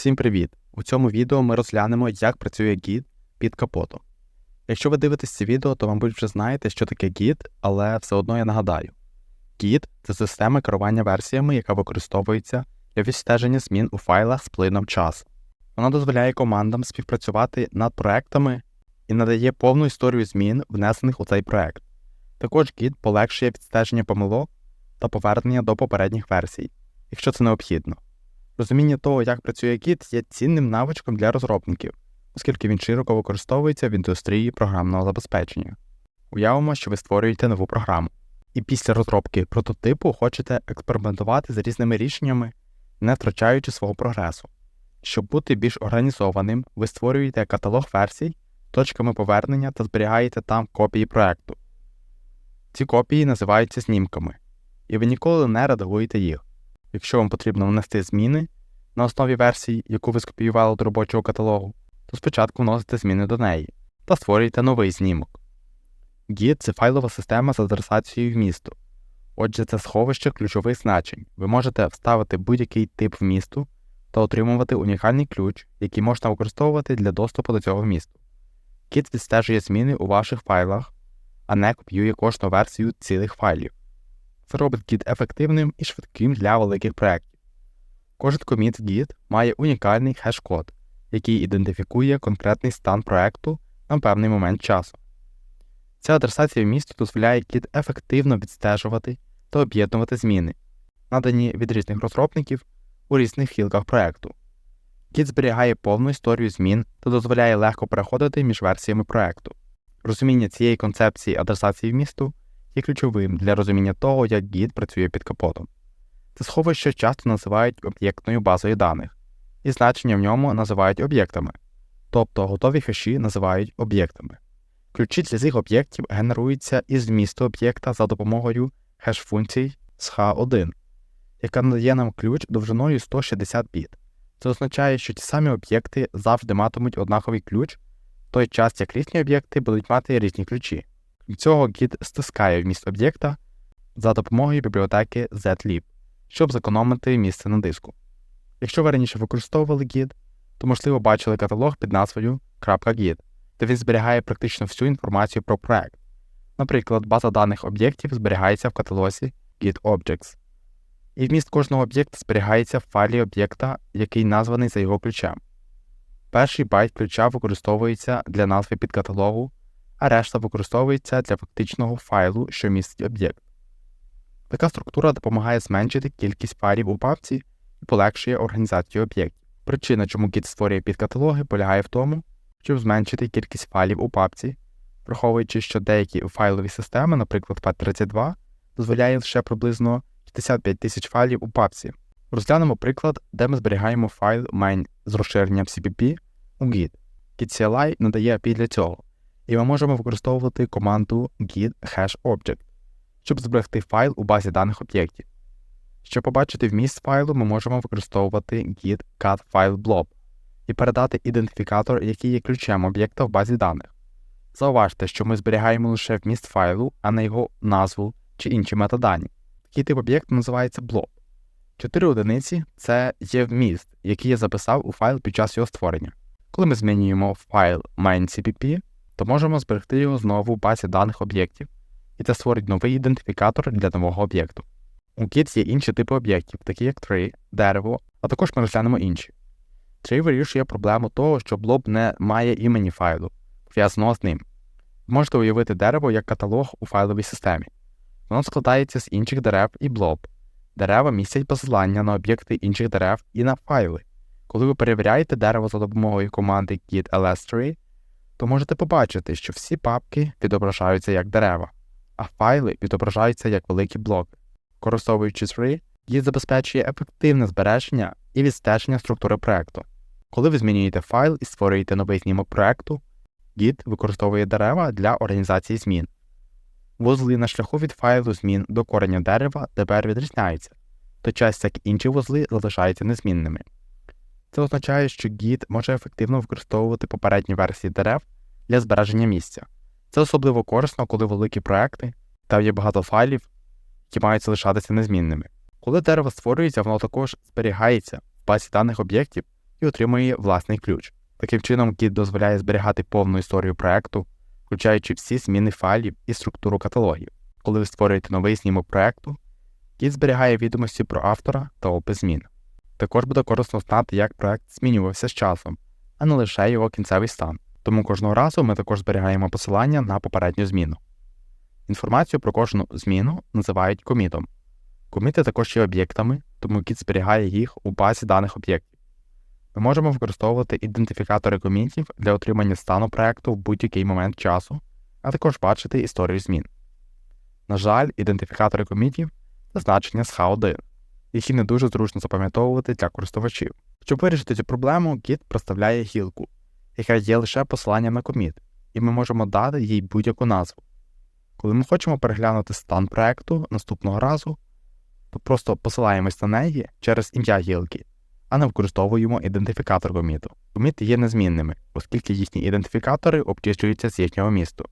Всім привіт! У цьому відео ми розглянемо, як працює Git під капотом. Якщо ви дивитесь це відео, то, мабуть, вже знаєте, що таке Git, але все одно я нагадаю. Git це система керування версіями, яка використовується для відстеження змін у файлах з плином часу. Вона дозволяє командам співпрацювати над проектами і надає повну історію змін, внесених у цей проект. Також Git полегшує відстеження помилок та повернення до попередніх версій, якщо це необхідно. Розуміння того, як працює Git, є цінним навичком для розробників, оскільки він широко використовується в індустрії програмного забезпечення. Уявимо, що ви створюєте нову програму, і після розробки прототипу хочете експериментувати з різними рішеннями, не втрачаючи свого прогресу. Щоб бути більш організованим, ви створюєте каталог версій, точками повернення та зберігаєте там копії проекту. Ці копії називаються знімками, і ви ніколи не редагуєте їх. Якщо вам потрібно внести зміни на основі версії, яку ви скопіювали до робочого каталогу, то спочатку вносите зміни до неї та створюєте новий знімок. Git – це файлова система з адресацією вмісту. Отже, це сховище ключових значень. Ви можете вставити будь-який тип вмісту та отримувати унікальний ключ, який можна використовувати для доступу до цього вмісту. Git відстежує зміни у ваших файлах, а не копіює кожну версію цілих файлів. Це робить Git ефективним і швидким для великих проєктів. Кожен коміт в Git має унікальний хеш-код, який ідентифікує конкретний стан проекту на певний момент часу. Ця адресація вмісту дозволяє Git ефективно відстежувати та об'єднувати зміни, надані від різних розробників у різних хілках проекту. Git зберігає повну історію змін та дозволяє легко переходити між версіями проекту. Розуміння цієї концепції адресації вмісту є ключовим для розуміння того, як Git працює під капотом. Це сховище часто називають об'єктною базою даних, і значення в ньому називають об'єктами, тобто готові хеші називають об'єктами. Ключі для цих об'єктів генеруються із змісту об'єкта за допомогою хеш-функцій SH1, яка надає нам ключ довжиною 160 біт. Це означає, що ті самі об'єкти завжди матимуть однаковий ключ, в той час як різні об'єкти будуть мати різні ключі. Крім цього, Git стискає вміст об'єкта за допомогою бібліотеки zlib, щоб зекономити місце на диску. Якщо ви раніше використовували Git, то можливо бачили каталог під назвою .git, де він зберігає практично всю інформацію про проект. Наприклад, база даних об'єктів зберігається в каталозі GitObjects, і вміст кожного об'єкта зберігається в файлі об'єкта, який названий за його ключем. Перший байт ключа використовується для назви підкаталогу, а решта використовується для фактичного файлу, що містить об'єкт. Така структура допомагає зменшити кількість файлів у папці і полегшує організацію об'єктів. Причина, чому Git створює підкаталоги, полягає в тому, щоб зменшити кількість файлів у папці, враховуючи, що деякі файлові системи, наприклад, FAT32, дозволяє лише приблизно 65 тисяч файлів у папці. Розглянемо приклад, де ми зберігаємо файл main з розширенням CPP у Git. Git CLI надає API для цього, і ми можемо використовувати команду git hash object, щоб зберегти файл у базі даних об'єктів. Щоб побачити вміст файлу, ми можемо використовувати git cat file blob і передати ідентифікатор, який є ключем об'єкта в базі даних. Зауважте, що ми зберігаємо лише вміст файлу, а не його назву чи інші метадані. Такий тип об'єкту називається blob. Чотири одиниці це є вміст, який я записав у файл під час його створення. Коли ми змінюємо файл main.cpp, то можемо зберегти його знову в базі даних об'єктів, і це створить новий ідентифікатор для нового об'єкту. У Git є інші типи об'єктів, такі як tree, дерево, а також ми розглянемо інші. Tree вирішує проблему того, що блоб не має імені файлу, пов'язаного з ним. Можете уявити дерево як каталог у файловій системі. Воно складається з інших дерев і блоб. Дерева містять посилання на об'єкти інших дерев і на файли. Коли ви перевіряєте дерево за допомогою команди git lstree, то можете побачити, що всі папки відображаються як дерева, а файли відображаються як великі блоки. Користовуючи Tree, Git забезпечує ефективне збереження і відстеження структури проекту. Коли ви змінюєте файл і створюєте новий знімок проекту, Git використовує дерева для організації змін. Вузли на шляху від файлу змін до корення дерева тепер відрізняються, в той час як інші вузли залишаються незмінними. Це означає, що Git може ефективно використовувати попередні версії дерев для збереження місця. Це особливо корисно, коли великі проекти та є багато файлів, які мають залишатися незмінними. Коли дерево створюється, воно також зберігається в базі даних об'єктів і отримує власний ключ. Таким чином, Git дозволяє зберігати повну історію проекту, включаючи всі зміни файлів і структуру каталогів. Коли ви створюєте новий знімок проекту, Git зберігає відомості про автора та опис змін. Також буде корисно знати, як проект змінювався з часом, а не лише його кінцевий стан. Тому кожного разу ми також зберігаємо посилання на попередню зміну. Інформацію про кожну зміну називають комітом. Коміти також є об'єктами, тому Git зберігає їх у базі даних об'єктів. Ми можемо використовувати ідентифікатори комітів для отримання стану проекту в будь-який момент часу, а також бачити історію змін. На жаль, ідентифікатори комітів це значення з H1, які не дуже зручно запам'ятовувати для користувачів. Щоб вирішити цю проблему, Git представляє гілку, яка є лише посиланням на коміт, і ми можемо дати їй будь-яку назву. Коли ми хочемо переглянути стан проекту наступного разу, то просто посилаємось на неї через ім'я гілки, а не використовуємо ідентифікатор коміту. Коміти є незмінними, оскільки їхні ідентифікатори обчислюються з їхнього місту.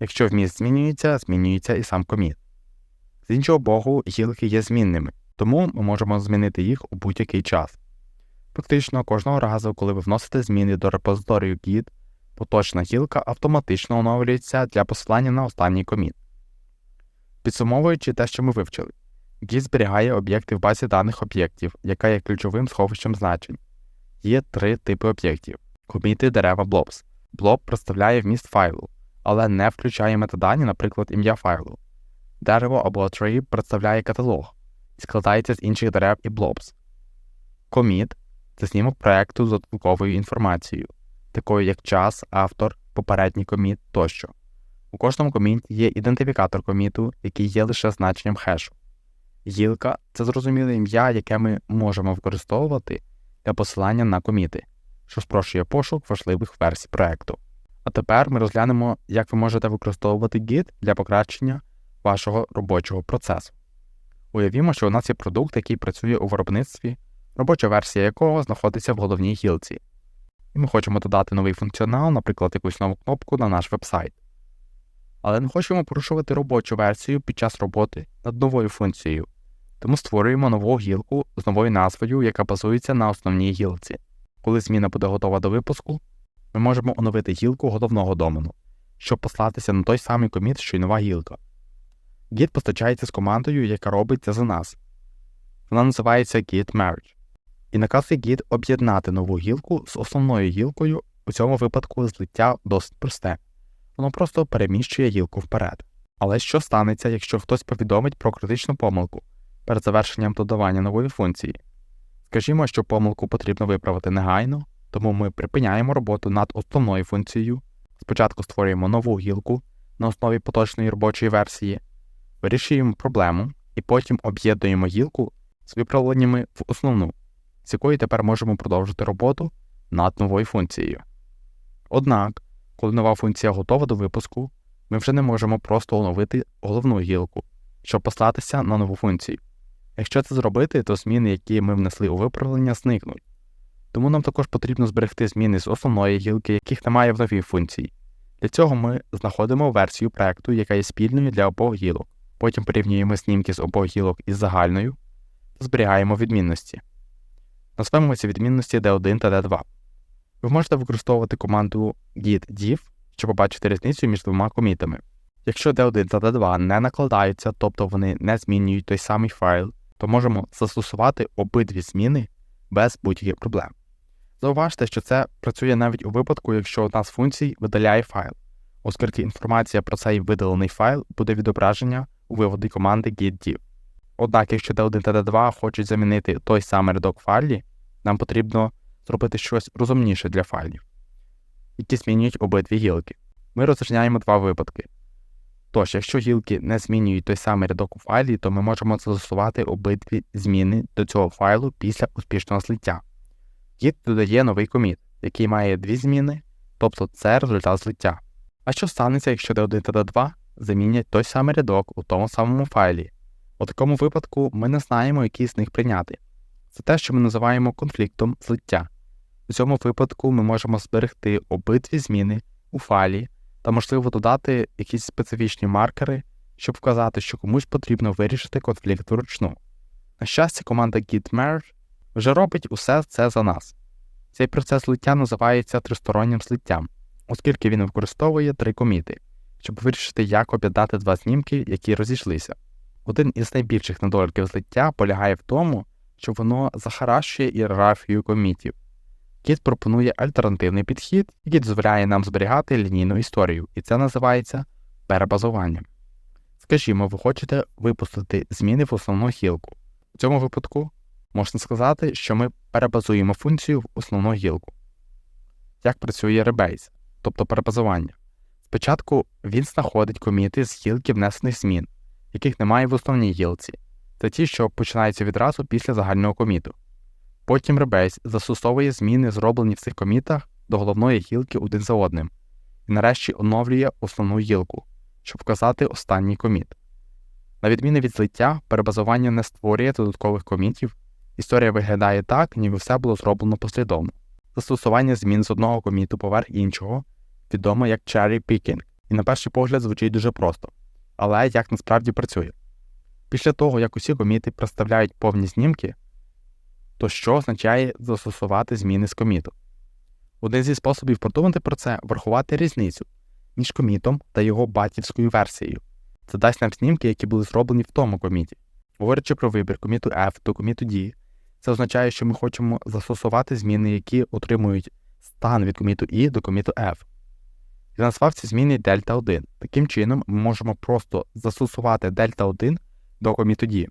Якщо вміст змінюється, змінюється і сам коміт. З іншого боку, гілки є змінними, тому ми можемо змінити їх у будь-який час. Фактично, кожного разу, коли ви вносите зміни до репозиторію Git, поточна гілка автоматично оновлюється для посилання на останній коміт. Підсумовуючи те, що ми вивчили, Git зберігає об'єкти в базі даних об'єктів, яка є ключовим сховищем значень. Є три типи об'єктів: коміти дерева blobs. Blob представляє вміст файлу, але не включає метадані, наприклад, ім'я файлу. Дерево або tree представляє каталог і складається з інших дерев і blobs. Коміт це знімок проекту з додатковою інформацією, такою як час, автор, попередній коміт тощо. У кожному коміті є ідентифікатор коміту, який є лише значенням хешу. Гілка це зрозуміле ім'я, яке ми можемо використовувати для посилання на коміти, що спрощує пошук важливих версій проекту. А тепер ми розглянемо, як ви можете використовувати Git для покращення вашого робочого процесу. Уявімо, що у нас є продукт, який працює у виробництві, робоча версія якого знаходиться в головній гілці, і ми хочемо додати новий функціонал, наприклад, якусь нову кнопку на наш вебсайт. Але не хочемо порушувати робочу версію під час роботи над новою функцією, тому створюємо нову гілку з новою назвою, яка базується на основній гілці. Коли зміна буде готова до випуску, ми можемо оновити гілку головного домену, щоб послатися на той самий коміт, що й нова гілка. Git постачається з командою, яка робить це за нас. Вона називається Git Merge. І наказує Git об'єднати нову гілку з основною гілкою, у цьому випадку злиття досить просте. Воно просто переміщує гілку вперед. Але що станеться, якщо хтось повідомить про критичну помилку перед завершенням додавання нової функції? Скажімо, що помилку потрібно виправити негайно, тому ми припиняємо роботу над основною функцією, спочатку створюємо нову гілку на основі поточної робочої версії, вирішуємо проблему і потім об'єднуємо гілку з виправленнями в основну, з якої тепер можемо продовжити роботу над новою функцією. Однак, коли нова функція готова до випуску, ми вже не можемо просто оновити головну гілку, щоб послатися на нову функцію. Якщо це зробити, то зміни, які ми внесли у виправлення, зникнуть. Тому нам також потрібно зберегти зміни з основної гілки, яких немає в новій функції. Для цього ми знаходимо версію проекту, яка є спільною для обох гілок. Потім порівнюємо знімки з обох гілок із загальною та зберігаємо відмінності. Назвемо ці відмінності D1 та D2. Ви можете використовувати команду git div, щоб побачити різницю між двома комітами. Якщо D1 та D2 не накладаються, тобто вони не змінюють той самий файл, то можемо застосувати обидві зміни без будь-яких проблем. Зауважте, що це працює навіть у випадку, якщо одна з функцій видаляє файл, оскільки інформація про цей видалений файл буде відображення у виводі команди git-div. Однак, якщо D1 та D2 хочуть замінити той самий рядок файлі, нам потрібно зробити щось розумніше для файлів, які змінюють обидві гілки. Ми розрізняємо два випадки. Тож, якщо гілки не змінюють той самий рядок у файлі, то ми можемо застосувати обидві зміни до цього файлу після успішного злиття. Git додає новий коміт, який має дві зміни, тобто це результат злиття. А що станеться, якщо D1 та D2 замінять той самий рядок у тому самому файлі? У такому випадку ми не знаємо, який з них прийняти. Це те, що ми називаємо конфліктом злиття. У цьому випадку ми можемо зберегти обидві зміни у файлі та, можливо, додати якісь специфічні маркери, щоб вказати, що комусь потрібно вирішити конфлікт вручну. На щастя, команда git merge вже робить усе це за нас. Цей процес злиття називається тристороннім злиттям, оскільки він використовує три коміти, щоб вирішити, як об'єднати два знімки, які розійшлися. Один із найбільших недоліків злиття полягає в тому, що воно захаращує ієрархію комітів. Кіт пропонує альтернативний підхід, який дозволяє нам зберігати лінійну історію, і це називається перебазуванням. Скажімо, ви хочете випустити зміни в основну гілку. У цьому випадку можна сказати, що ми перебазуємо функцію в основну гілку. Як працює rebase, тобто перебазування? Спочатку він знаходить коміти з гілки внесених змін, яких немає в основній гілці, це ті, що починаються відразу після загального коміту. Потім Rebase застосовує зміни, зроблені в цих комітах до головної гілки один за одним, і нарешті оновлює основну гілку, щоб вказати останній коміт. На відміну від злиття, перебазування не створює додаткових комітів, історія виглядає так, ніби все було зроблено послідовно. Застосування змін з одного коміту поверх іншого відомо як cherry picking, і на перший погляд звучить дуже просто, але як насправді працює. Після того, як усі коміти представляють повні знімки, то що означає застосувати зміни з коміту? Один зі способів подумати про це врахувати різницю між комітом та його батьківською версією. Це дасть нам знімки, які були зроблені в тому коміті. Говорячи про вибір коміту F до коміту D, це означає, що ми хочемо застосувати зміни, які отримують стан від коміту I до коміту F. Я назвав ці зміни дельта 1. Таким чином, ми можемо просто застосувати дельта 1 до коміту D.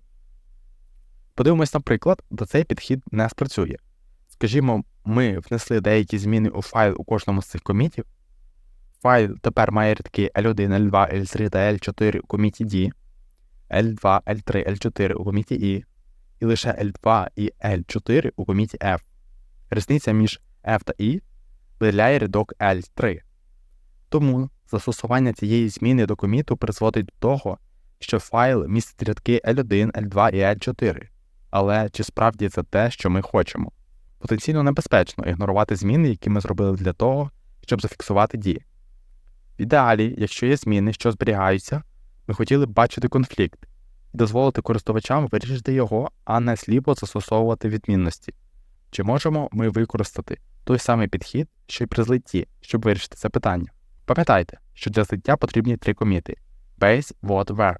Подивимось, наприклад, де цей підхід не спрацює. Скажімо, ми внесли деякі зміни у файл у кожному з цих комітів. Файл тепер має рядки L1, L2, L3 та L4 у коміті D, L2, L3, L4 у коміті I, і лише L2 і L4 у коміті F. Різниця між F та I виділяє рядок L3. Тому застосування цієї зміни до коміту призводить до того, що файл містить рядки L1, L2 і L4. Але чи справді це те, що ми хочемо? Потенційно небезпечно ігнорувати зміни, які ми зробили для того, щоб зафіксувати дії. В ідеалі, якщо є зміни, що зберігаються, ми хотіли б бачити конфлікт і дозволити користувачам вирішити його, а не сліпо застосовувати відмінності. Чи можемо ми використати той самий підхід, що й при злитті, щоб вирішити це питання? Пам'ятайте, що для злиття потрібні три коміти base, what, where,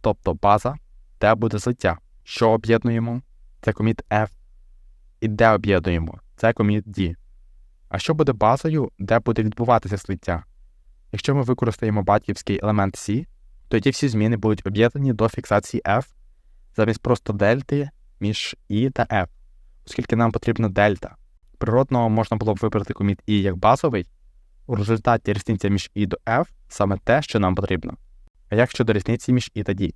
тобто база, де буде злиття. Що об'єднуємо? Це коміт F. І де об'єднуємо? Це коміт D. А що буде базою, де буде відбуватися злиття? Якщо ми використаємо батьківський елемент C, тоді всі зміни будуть об'єднані до фіксації F замість просто дельти між I та F, оскільки нам потрібна дельта. Природно можна було б вибрати коміт I як базовий, у результаті різниця між I до F саме те, що нам потрібно. А як щодо різниці між I та D?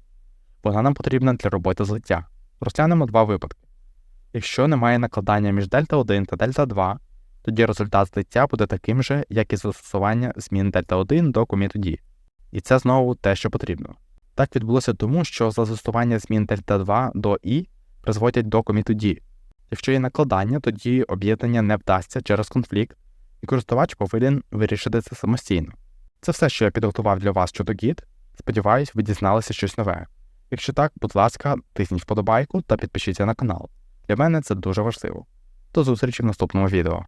Вона нам потрібна для роботи злиття. Розглянемо два випадки. Якщо немає накладання між дельта 1 та дельта 2, тоді результат злиття буде таким же, як і застосування змін дельта 1 до коміту D. І це знову те, що потрібно. Так відбулося тому, що застосування змін дельта 2 до I призводять до коміту D. Якщо є накладання, тоді об'єднання не вдасться через конфлікт, користувач повинен вирішити це самостійно. Це все, що я підготував для вас щодо гід. Сподіваюсь, ви дізналися щось нове. Якщо так, будь ласка, тисніть вподобайку та підпишіться на канал. Для мене це дуже важливо. До зустрічі в наступному відео.